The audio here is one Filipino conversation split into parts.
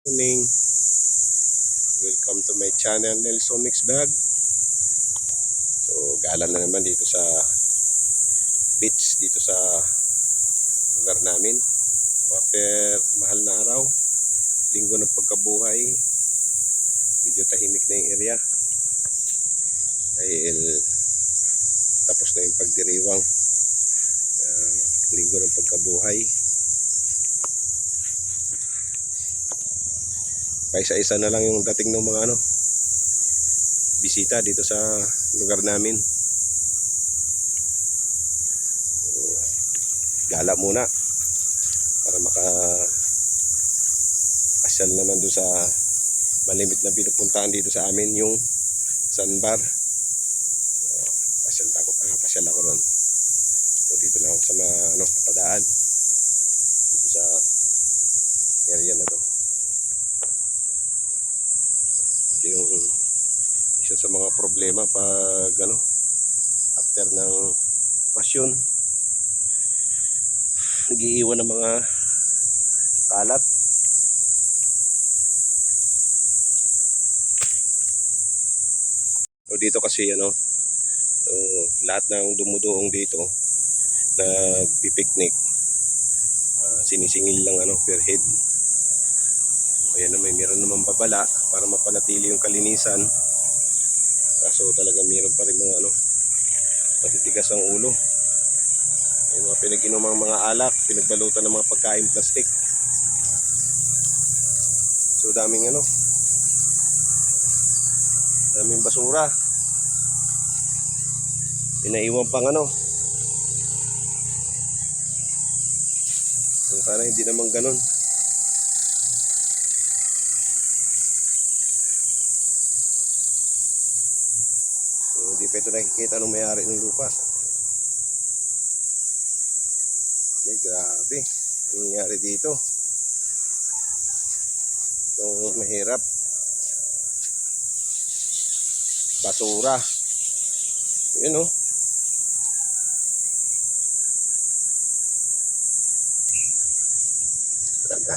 morning. Welcome to my channel, Nelson Mix Vlog. So, gala na naman dito sa beach, dito sa lugar namin. So, mahal na araw, linggo ng pagkabuhay, medyo tahimik na yung area. Dahil tapos na yung pagdiriwang ah, linggo ng pagkabuhay. Paisa-isa na lang yung dating ng mga ano bisita dito sa lugar namin. Gala muna para maka pasyal naman doon sa malimit na pinupuntahan dito sa amin yung sandbar pasyal ako pasyal ako ron. So dito lang ako sa mga ano napadaan dito sa area na to ito yung isa sa mga problema pag ano after ng pasyon nagiiwan ng mga kalat so dito kasi ano so lahat ng dumudoong dito nagpipiknik uh, sinisingil lang ano per head Ayan naman, meron naman babala para mapanatili yung kalinisan. Kaso talaga meron pa rin mga ano, matitigas ang ulo. Yung mga pinag-inumang mga alak, pinagbalutan ng mga pagkain plastic. So daming ano, daming basura. Pinaiwan pang ano. So, sana hindi naman ganun. So, ito nakikita anong may-ari ng lupa. Eh, grabe. Anong nangyari dito? Itong mahirap. Basura. Yun oh. Talaga.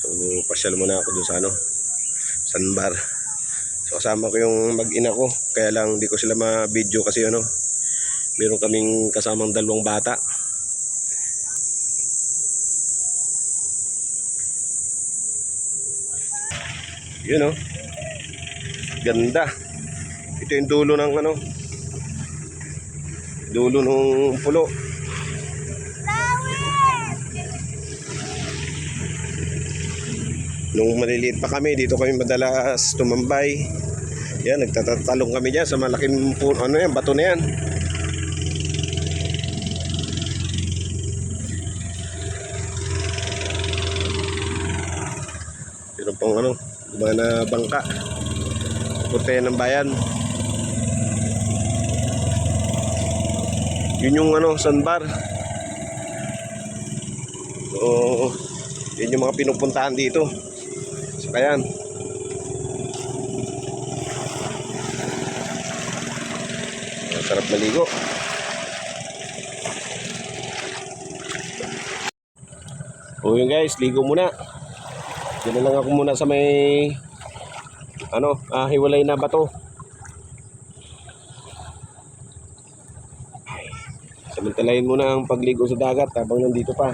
So, pasyal muna ako dun sa ano, sandbar. So kasama ko yung mag-ina ko, kaya lang di ko sila ma-video kasi ano, meron kaming kasamang dalawang bata. Yun oh. Ganda. Ito yung dulo ng ano, dulo ng pulo. Nung maliliit pa kami, dito kami madalas tumambay. Yan, nagtatatalong kami dyan sa malaking puno. Ano yan, bato na yan. Pero pang ano, mga na bangka. Yan ng bayan. Yun yung ano, sandbar. So, yun yung mga pinupuntahan dito. Sakayan. Sarap maligo. O yun guys, ligo muna. Diyan lang ako muna sa may ano, ah, hiwalay na bato. Ay, Samantalayin muna ang pagligo sa dagat habang nandito pa.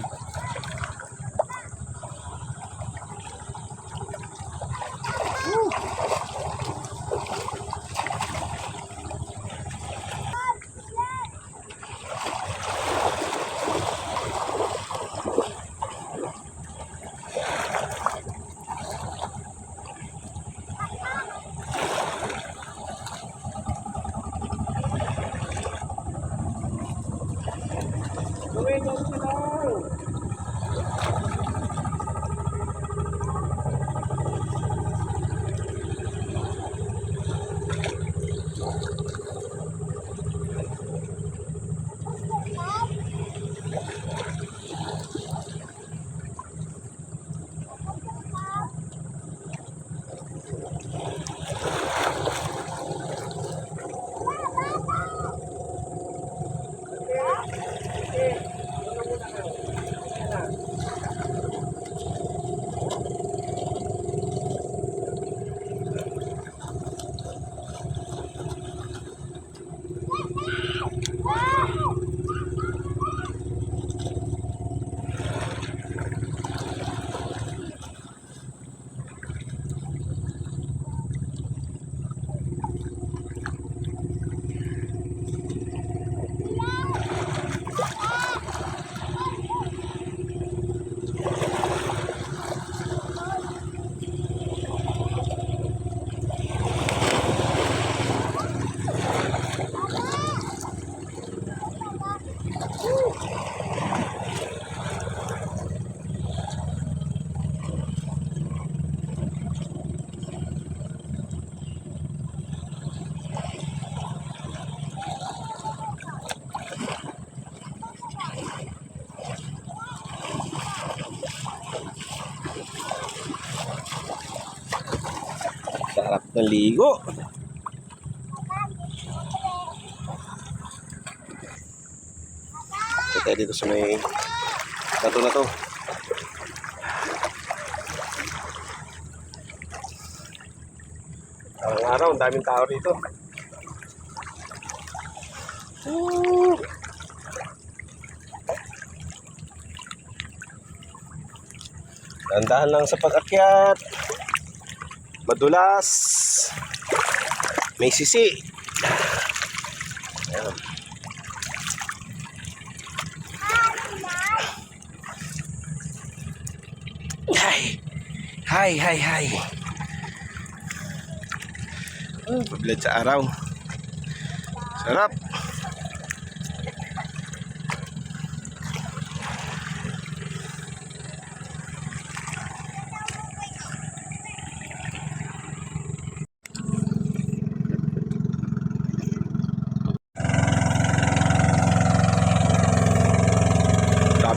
Sarap ng ligo. Ito tayo dito sa may bato na to. Ang araw, ang daming tao rito. Woo! Dandahan lang sa pag-akyat. Madulas. May sisi. Ayan. Hi. Hi, hi, hi. Oh, Pagbilad sa araw. Sarap.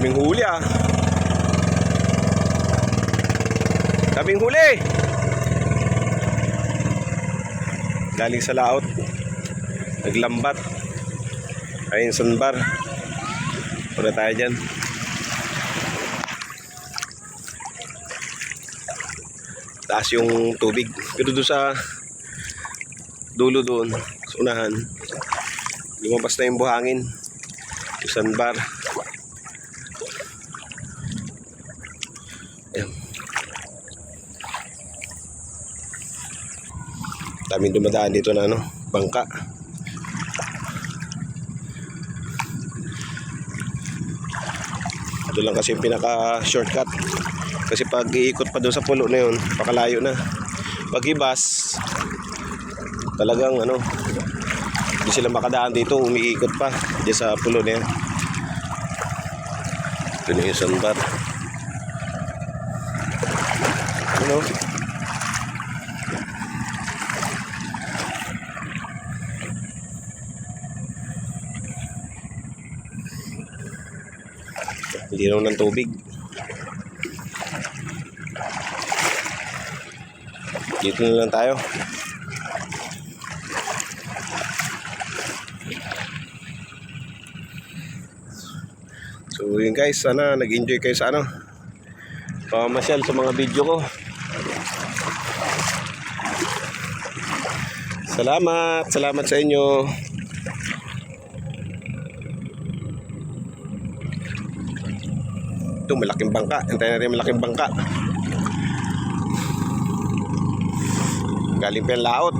Daming huli ah. Daming huli. Galing sa laot. Naglambat. Ayun sunbar. Puna tayo dyan. Taas yung tubig. Pero doon sa dulo doon, sa unahan, lumabas na yung buhangin. Yung sandbar. Daming dumadaan dito na ano, bangka. Ito lang kasi yung pinaka shortcut. Kasi pag iikot pa doon sa pulo na yun, pakalayo na. Pag ibas, talagang ano, hindi sila makadaan dito, umiikot pa diyan sa pulo na yan. Ito na yung sandbar. Ano? Hindi naman ng tubig. Dito na lang tayo. So yun guys, sana nag-enjoy kayo sa ano. Pamasyal sa mga video ko. Salamat, salamat sa inyo. Ito, malaking bangka. Antayin natin malaking bangka. Galing pa yung laot.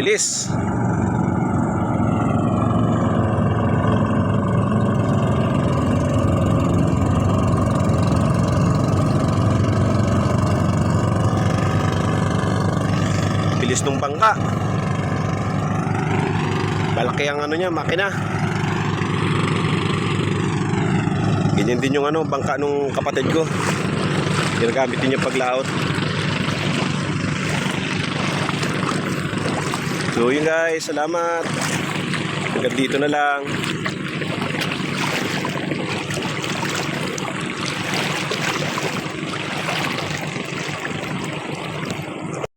Bilis. Bilis nung bangka. Malaki ang ano niya, makina. Ganyan din yung ano, bangka nung kapatid ko. Ginagamit din niya paglaot. So yun guys, salamat. Hanggang dito na lang.